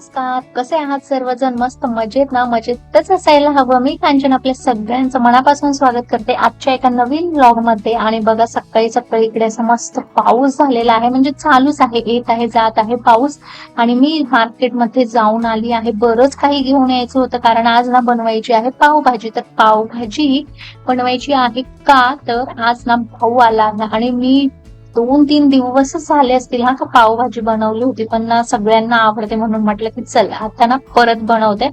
नमस्कार कसे आहात सर्वजण? मस्त मजेत ना? मजेतच असायला हवं. मी कांचन आपल्या सगळ्यांचं मनापासून स्वागत करते आजच्या एका नवीन ब्लॉगमध्ये आणि बघा सकाळी सकाळी इकडे असं मस्त पाऊस झालेला आहे. म्हणजे चालूच आहे. येत आहे जात आहे पाऊस. आणि मी मार्केटमध्ये जाऊन आली आहे. बरंच काही घेऊन यायचं होतं. कारण आज ना बनवायची आहे पावभाजी. तर पावभाजी बनवायची आहे का? तर आज ना भाऊ आला आणि मी दोन तीन दिवसच झाले असतील. हा का पावभाजी बनवली होती पण ना सगळ्यांना आवडते म्हणून म्हटलं की चल आता ना परत बनवते.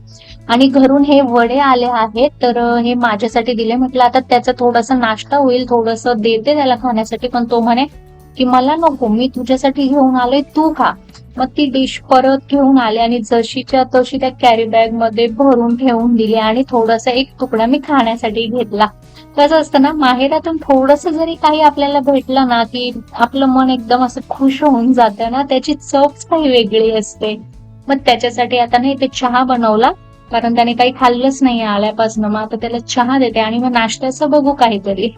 आणि घरून हे वडे आले आहेत तर हे माझ्यासाठी दिले. म्हटलं आता त्याचा थोडासा नाश्ता होईल थोडस देते त्याला खाण्यासाठी पण तो म्हणे की मला नको मी तुझ्यासाठी घेऊन आलोय तू खा. मग ती डिश परत घेऊन आली आणि जशीच्या तशी त्या कॅरी बॅगमध्ये भरून ठेवून दिली आणि थोडासा एक तुकडा मी खाण्यासाठी घेतला. कसं असतं ना माहेरातून थोडस जरी काही आपल्याला भेटलं ना की आपलं मन एकदम असं खुश होऊन जातं ना त्याची चवच काही वेगळी असते. मग त्याच्यासाठी आता नाही ते चहा बनवला कारण त्याने काही खाल्लंच नाही आल्यापासून मग आता त्याला चहा देते आणि मग नाश्त्याचं बघू काहीतरी.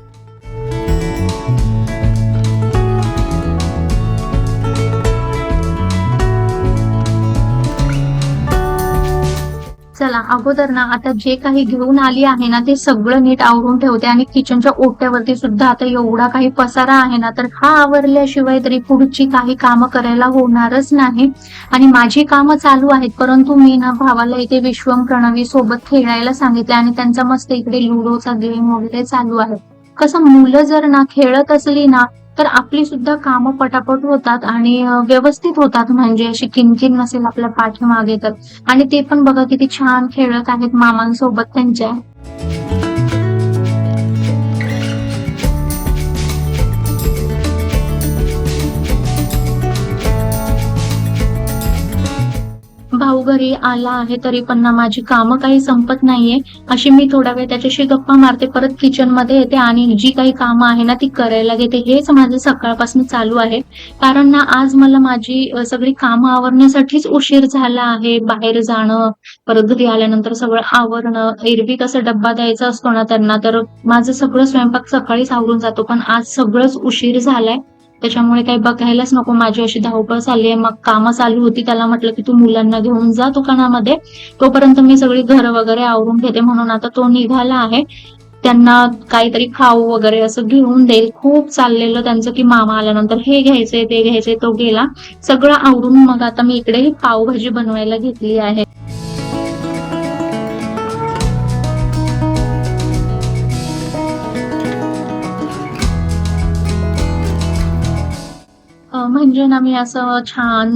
चला अगोदर ना आता जे काही घेऊन आली आहे ना ते सगळं नीट आवरून ठेवते आणि किचनच्या ओट्यावरती सुद्धा आता एवढा काही पसारा आहे ना तर हा आवरल्याशिवाय तरी पुढची काही कामं करायला होणारच नाही. आणि माझी कामं चालू आहेत परंतु मी ना भावाला इथे विश्वम प्रणवी सोबत खेळायला सांगितले आणि त्यांचा मस्त इकडे लुडोचा गेम वगैरे चालू आहे. कसं मुलं जर ना खेळत असली ना तर आपली सुद्धा कामं पटापट होतात आणि व्यवस्थित होतात. म्हणजे अशी किनकिन नसेल आपल्या पाठीमागे तर. आणि ते पण बघा किती छान खेळत आहेत मामांसोबत त्यांच्या. भाऊ घरी आला आहे तरी पण ना माझी कामं काही संपत नाहीये. अशी मी थोडा वेळ त्याच्याशी गप्पा मारते परत किचनमध्ये येते आणि जी काही कामं आहे ना ती करायला घेते. हेच माझं सकाळपासून चालू आहे. कारण ना आज मला माझी सगळी कामं आवरण्यासाठीच उशीर झाला आहे. बाहेर जाणं परत घरी आल्यानंतर सगळं आवरणं एरवी कसं डब्बा द्यायचा असतो ना त्यांना तर माझं सगळं स्वयंपाक सकाळीच आवरून जातो. पण आज सगळंच उशीर झालाय. त्याच्यामुळे काही बघायलाच नको. माझी अशी धावपळ चालली आहे. मग कामं चालू होती. त्याला म्हटलं की तू मुलांना घेऊन जा दुकानामध्ये. तोपर्यंत मी सगळी घर वगैरे आवरून घेते. म्हणून आता तो निघाला आहे. त्यांना काहीतरी खाऊ वगैरे असं घेऊन देईल. खूप चाललेलं त्यांचं की मामा आल्यानंतर हे घ्यायचंय ते घ्यायचंय. तो गेला. सगळं आवरून मग आता मी इकडे ही पावभाजी बनवायला घेतली आहे. म्हणजे ना मी असं छान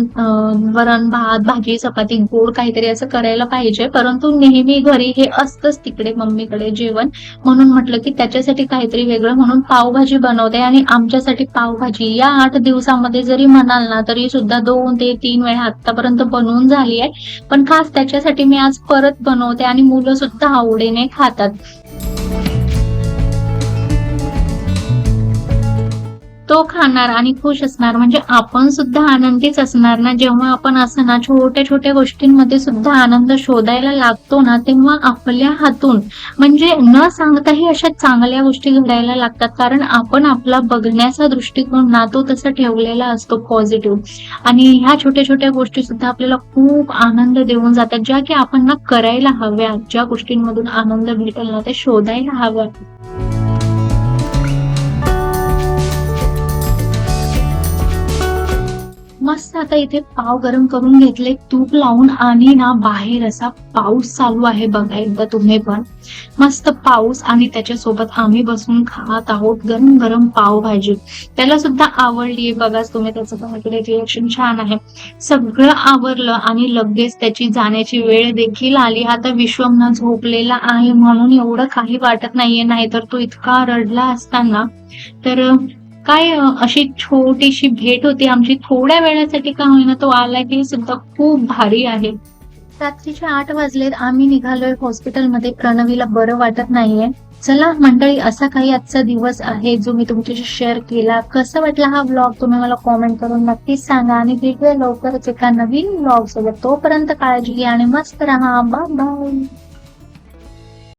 वरण भात भाजी चपाती गोड काहीतरी असं करायला पाहिजे. परंतु नेहमी घरी हे असतंच तिकडे मम्मीकडे जेवण. म्हणून म्हटलं की त्याच्यासाठी काहीतरी वेगळं म्हणून पावभाजी बनवते. आणि आमच्यासाठी पावभाजी या आठ दिवसामध्ये जरी म्हणाल ना तरी सुद्धा दोन ते तीन वेळा आतापर्यंत बनवून झाली आहे. पण खास त्याच्यासाठी मी आज परत बनवते आणि मुलं सुद्धा आवडीने खातात. तो खाणार आणि खुश असणार. म्हणजे आपण सुद्धा आनंदीच असणार ना. जेव्हा आपण असं ना छोट्या छोट्या गोष्टींमध्ये सुद्धा आनंद शोधायला लागतो ना तेव्हा आपल्या हातून म्हणजे न सांगताही अशा चांगल्या गोष्टी घडायला लागतात. कारण आपण आपला बघण्याचा दृष्टिकोन ना तो तसा ठेवलेला असतो पॉझिटिव्ह आणि ह्या छोट्या छोट्या गोष्टी सुद्धा आपल्याला खूप आनंद देऊन जातात. ज्या की आपण ना करायला हव्या ज्या गोष्टींमधून आनंद भेटेल ना ते शोधायला हव्या मस्त आता इथे पाव गरम करून घेतले. तूप लावून आणि ना बाहेर असा पाऊस चालू आहे बघा एकदा तुम्ही पण. मस्त पाऊस आणि त्याच्यासोबत आम्ही बसून खात आहोत गरम गरम पावभाजी त्याला सुद्धा आवडली बघाच तुम्ही त्याचं पण रिएक्शन छान आहे. सगळं आवरलं आणि लगेच त्याची जाण्याची वेळ देखील आली. आता विश्वमना झोपलेला आहे म्हणून एवढं काही वाटत नाहीये. नाहीतर तो इतका रडला असताना. तर काय अशी छोटीशी भेट होती? आमची थोड्या वेळासाठी का होईना तो आला की सुद्धा खूप भारी आहे. रात्रीचे आठ वाजलेत. आम्ही निघालोय हॉस्पिटलमध्ये. प्रणवीला बरं वाटत नाहीये. चला मंडळी असा काही आजचा दिवस आहे जो मी तुमच्याशी शेअर केला. कसा वाटला हा ब्लॉग तुम्ही मला कॉमेंट करून नक्कीच सांगा. आणि भेटूया लवकरच एका नवीन ब्लॉग सोबत. तोपर्यंत काळजी घ्या आणि मस्त राहा. Bye bye